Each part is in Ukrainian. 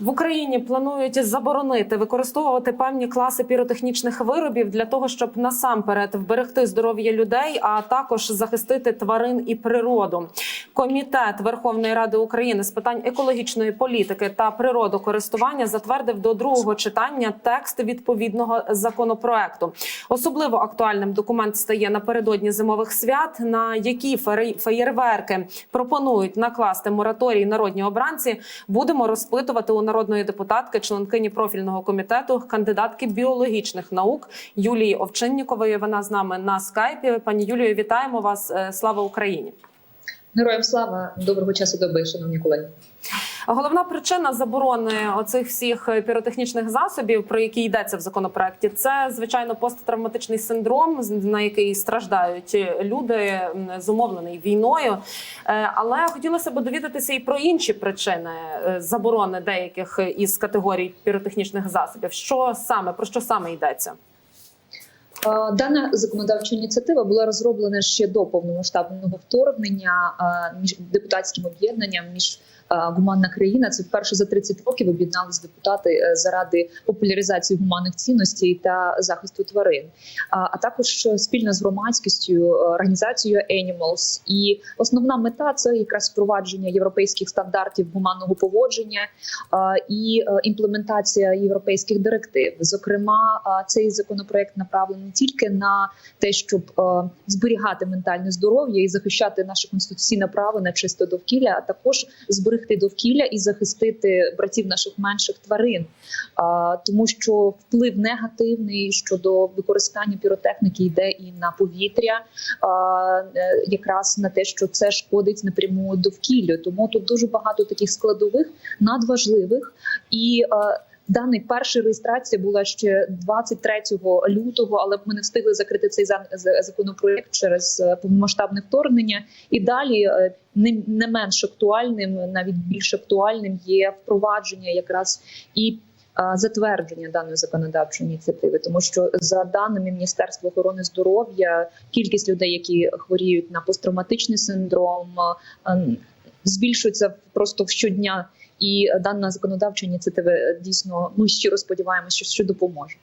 В Україні планують заборонити використовувати певні класи піротехнічних виробів для того, щоб насамперед вберегти здоров'я людей, а також захистити тварин і природу. Комітет Верховної Ради України з питань екологічної політики та природокористування затвердив до другого читання текст відповідного законопроекту. Особливо актуальним документ стає напередодні зимових свят, на які феєр- феєрверки пропонують накласти мораторій народні обранці. Будемо розпитувати у народної депутатки, членкині профільного комітету, кандидатки біологічних наук Юлії Овчиннікової. Вона з нами на скайпі. Пані Юлію, вітаємо вас. Е, Слава Україні! Героям слава доброго часу доби, шановні колеги. Головна причина заборони оцих всіх піротехнічних засобів, про які йдеться в законопроекті, це звичайно посттравматичний синдром, на який страждають люди, м, зумовлений війною. Е, Але хотілося б довідатися і про інші причини е, заборони деяких із категорій піротехнічних засобів. Що саме про що саме йдеться? Е, Дана законодавча ініціатива була розроблена ще до повномасштабного вторгнення е, між депутатським об'єднанням між е, гуманна країна. Це вперше за 30 років об'єднались депутати е, заради популяризації гуманних цінностей та захисту тварин, а, також спільно з громадськістю е, організацією Animals. І основна мета це якраз впровадження європейських стандартів гуманного поводження е, і е, імплементація європейських директив. Зокрема, е, цей законопроект направлений не тільки на те, щоб е, зберігати ментальне здоров'я і захищати наше конституційне право на чисте довкілля, а також зберегти довкілля і захистити братів наших менших тварин, тому що вплив негативний щодо використання піротехніки йде і на повітря, е, якраз на те, що це шкодить напряму довкіллю. Тому тут дуже багато таких складових надважливих і. Даний перша реєстрація була ще 23 лютого, але ми не встигли закрити цей за- за- законопроект через е, повномасштабне вторгнення. І далі е, не, менш актуальним, навіть більш актуальним є впровадження якраз і. е, Затвердження даної законодавчої ініціативи, тому що за даними Міністерства охорони здоров'я, кількість людей, які хворіють на посттравматичний синдром, збільшується просто щодня. І дана законодавча ініціатива дійсно ми щиро сподіваємося, що, що допоможе.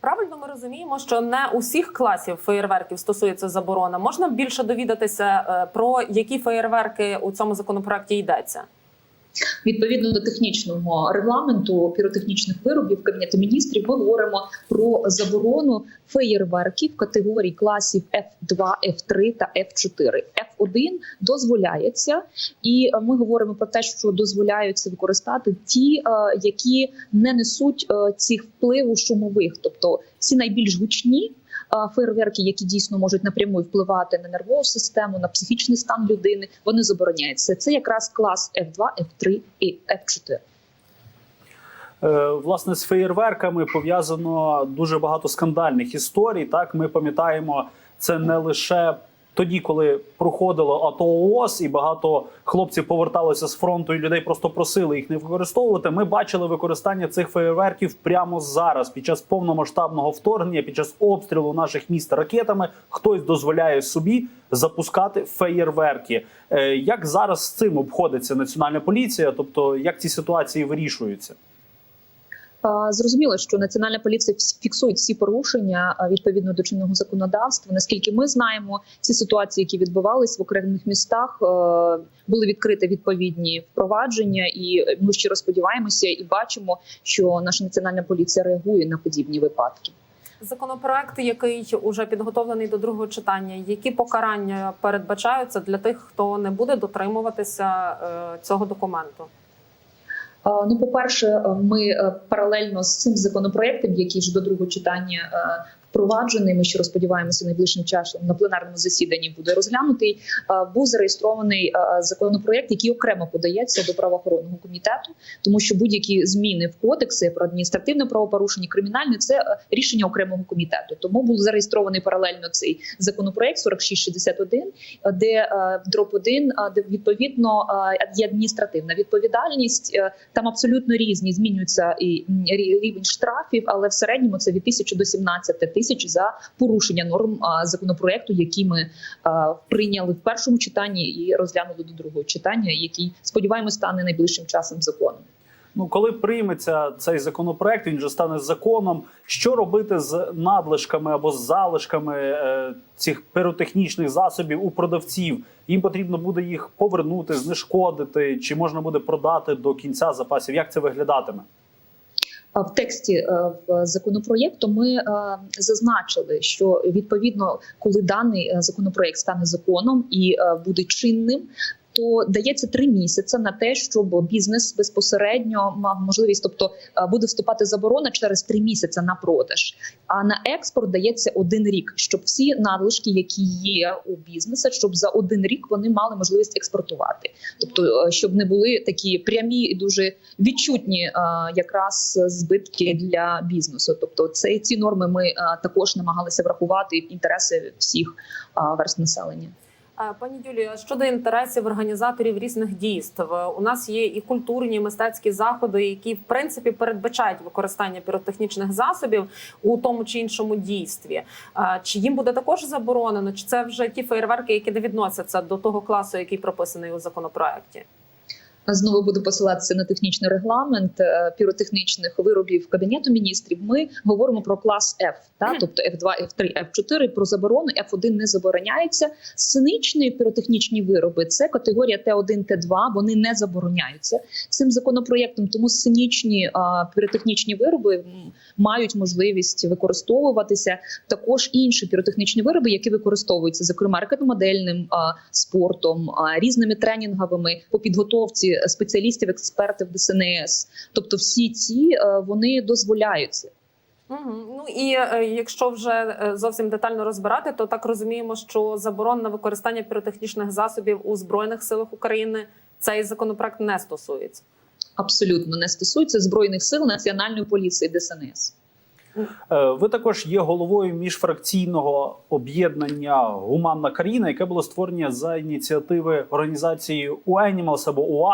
Правильно, ми розуміємо, що не усіх класів феєрверків стосується заборона. Можна більше довідатися е, про які феєрверки у цьому законопроекті йдеться. Відповідно до технічного регламенту піротехнічних виробів Кабінету міністрів, ми говоримо про заборону феєрверків категорій класів F2, F3 та F4. F1 дозволяється, і ми говоримо про те, що дозволяються використати ті, е, які не несуть е, цих впливу шумових, тобто всі найбільш гучні. Фейерверки, які дійсно можуть напряму впливати на нервову систему, на психічний стан людини, вони забороняються. Це якраз клас F2, F3 і F4. Е, Власне, з феєрверками пов'язано дуже багато скандальних історій. Так, ми пам'ятаємо це не лише тоді, коли проходило АТО ООС, і багато хлопців поверталося з фронту, і людей просто просили їх не використовувати. Ми бачили використання цих феєрверків прямо зараз, під час повномасштабного вторгнення, під час обстрілу наших міст ракетами. Хтось дозволяє собі запускати феєрверки. Е, Як зараз з цим обходиться національна поліція? Тобто, як ці ситуації вирішуються? Зрозуміло, що національна поліція фіксує всі порушення відповідно до чинного законодавства. Наскільки ми знаємо, ці ситуації, які відбувались в окремих містах, були відкриті відповідні впровадження, і ми щиро сподіваємося і бачимо, що наша національна поліція реагує на подібні випадки. Законопроект, який уже підготовлений до другого читання, які покарання передбачаються для тих, хто не буде дотримуватися е, цього документу? А, Ну, по-перше, ми е, паралельно з цим законопроектом, який ж до другого читання е, впроваджений, ми ще сподіваємося, найближчим часом на пленарному засіданні буде розглянутий. е, Був зареєстрований е, законопроект, який окремо подається до правоохоронного комітету, тому що будь-які зміни в кодекси про адміністративне правопорушення, кримінальне це е, рішення окремого комітету. Тому був зареєстрований паралельно цей законопроект 4661, е, де дроп 1, е, де відповідно є адміністративна відповідальність. Там абсолютно різні змінюються і рівень штрафів, але в середньому це від тисячі до 17 тисяч за порушення норм законопроекту, які ми прийняли в першому читанні і розглянули до другого читання, який сподіваємось стане найближчим часом законом. Ну, коли прийметься цей законопроект, він вже стане законом. Що робити з надлишками або з залишками е, цих піротехнічних засобів у продавців? Їм потрібно буде їх повернути, знешкодити, чи можна буде продати до кінця запасів? Як це виглядатиме? В тексті е, в законопроєкту ми е, зазначили, що відповідно, коли даний е, законопроєкт стане законом і буде чинним. То дається три місяці на те, щоб бізнес безпосередньо мав можливість, тобто е, буде вступати заборона через три місяці на продаж. А на експорт дається один рік, щоб всі надлишки, які є у бізнеса, щоб за один рік вони мали можливість експортувати. Тобто, е, щоб не були такі прямі і дуже відчутні е, якраз збитки для бізнесу. Тобто, це ці норми ми також намагалися врахувати інтереси всіх верст населення. Е, Пані Юлія, щодо інтересів організаторів різних дійств, е, у нас є і культурні і мистецькі заходи, які в принципі передбачають використання піротехнічних засобів у тому чи іншому дійстві. Е, Чи їм буде також заборонено? Чи це вже ті феєрверки, які не відносяться до того класу, який прописаний у законопроекті? Знову буду посилатися на технічний регламент е, піротехнічних виробів кабінету міністрів. Ми говоримо про клас F, та тобто F2, F3, F4, про заборону F1 не забороняється. Сценічні піротехнічні вироби це категорія Т1, Т2, Вони не забороняються цим законопроєктом. Тому сценічні а, піротехнічні вироби мають можливість використовуватися. Також інші піротехнічні вироби, які використовуються, зокрема ракетомодельним а, спортом, а, різними тренінговими по підготовці спеціалістів, експертів ДСНС. Тобто, всі ці е, вони дозволяються. Угу. Ну і е, якщо вже е, зовсім детально розбирати, то так розуміємо, що заборон на використання піротехнічних засобів у збройних силах України цей законопроект не стосується. Абсолютно не стосується збройних сил національної поліції ДСНС. Е, Ви також є головою міжфракційного об'єднання Гуманна країна, яке було створення за ініціативи організації UAnimals або.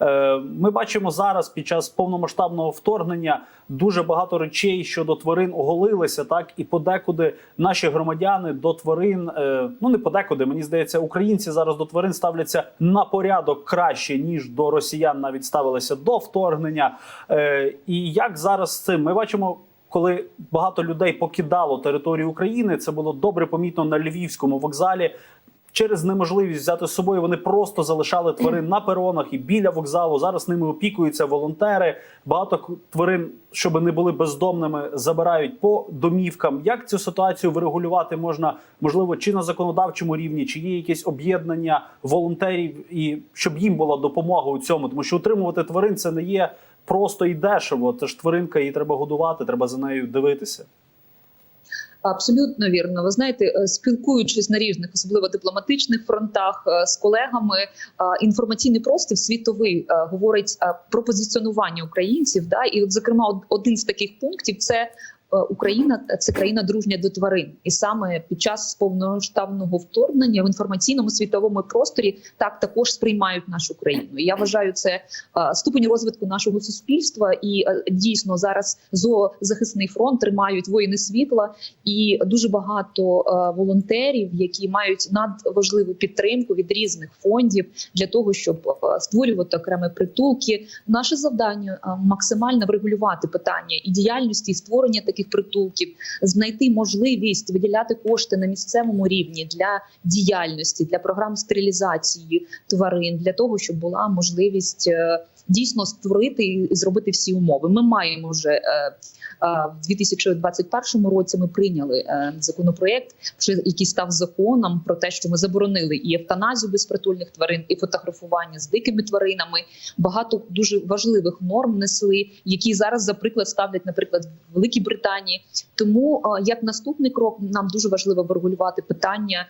Е, Ми бачимо зараз під час повномасштабного вторгнення дуже багато речей щодо тварин оголилися, так і подекуди наші громадяни до тварин, е, ну не подекуди, мені здається, українці зараз до тварин ставляться на порядок краще ніж до росіян навіть ставилися до вторгнення. Е, І як зараз з цим ми бачимо. Коли багато людей покидало територію України, це було добре помітно на львівському вокзалі. Через неможливість взяти з собою вони просто залишали тварин на перонах і біля вокзалу. Зараз ними опікуються волонтери. Багато тварин, щоб не були бездомними, забирають по домівкам. Як цю ситуацію врегулювати можна? Можливо, чи на законодавчому рівні, чи є якесь об'єднання волонтерів, і щоб їм була допомога у цьому, тому що утримувати тварин це не є просто і дешево. Це ж тваринка, її треба годувати, треба за нею дивитися. Абсолютно вірно. Ви знаєте, е, спілкуючись на різних, особливо дипломатичних фронтах е, з колегами, е, інформаційний простір світовий говорить про позиціонування українців. Да, і, от, зокрема, один з таких пунктів це. Е, Україна це країна дружня до тварин, і саме під час повномасштабного вторгнення в інформаційному світовому просторі так також сприймають нашу країну. Я вважаю, це е, ступень розвитку нашого суспільства. І е, дійсно зараз зоозахисний фронт тримають воїни світла, і дуже багато волонтерів, які мають надважливу підтримку від різних фондів для того, щоб створювати окремі притулки. Наше завдання максимально врегулювати питання і діяльності і створення таких притулків, знайти можливість виділяти кошти на місцевому рівні для діяльності, для програм стерилізації тварин, для того, щоб була можливість е, дійсно створити і зробити всі умови. Ми маємо вже. е, е, В 2021 році ми прийняли е, законопроєкт, вже який став законом про те, що ми заборонили і евтаназію безпритульних тварин, і фотографування з дикими тваринами. Багато дуже важливих норм несли, які зараз за приклад ставлять, наприклад, в Великій Британії. Тому як наступний крок нам дуже важливо врегулювати питання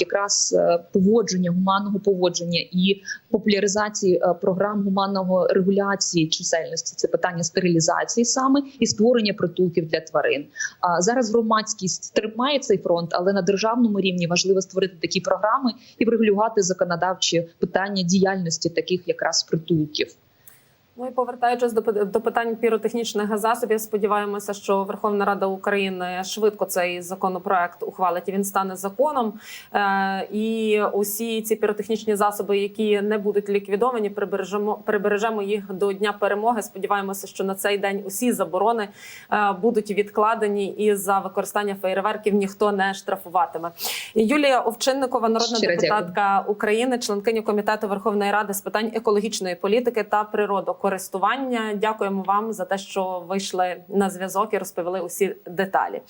якраз поводження гуманного поводження і популяризації програм гуманного регуляції чисельності. Це питання стерилізації саме і створення притулків для тварин. А зараз громадськість тримає цей фронт, але на державному рівні важливо створити такі програми і врегулювати законодавчі питання діяльності таких якраз притулків. Ну і повертаючись до до питань піротехнічних засобів, сподіваємося, що Верховна Рада України швидко цей законопроект ухвалить. і Він стане законом. Е, і усі ці піротехнічні засоби, які не будуть ліквідовані, прибережемо прибережемо їх до дня перемоги. Сподіваємося, що на цей день усі заборони е, будуть відкладені, і за використання фейерверків ніхто не штрафуватиме. Юлія Овчинникова, народна Щиро дякую. депутатка України, членкиня комітету Верховної Ради з питань екологічної політики та природокористування. Дякуємо вам за те, що вийшли на зв'язок і розповіли усі деталі.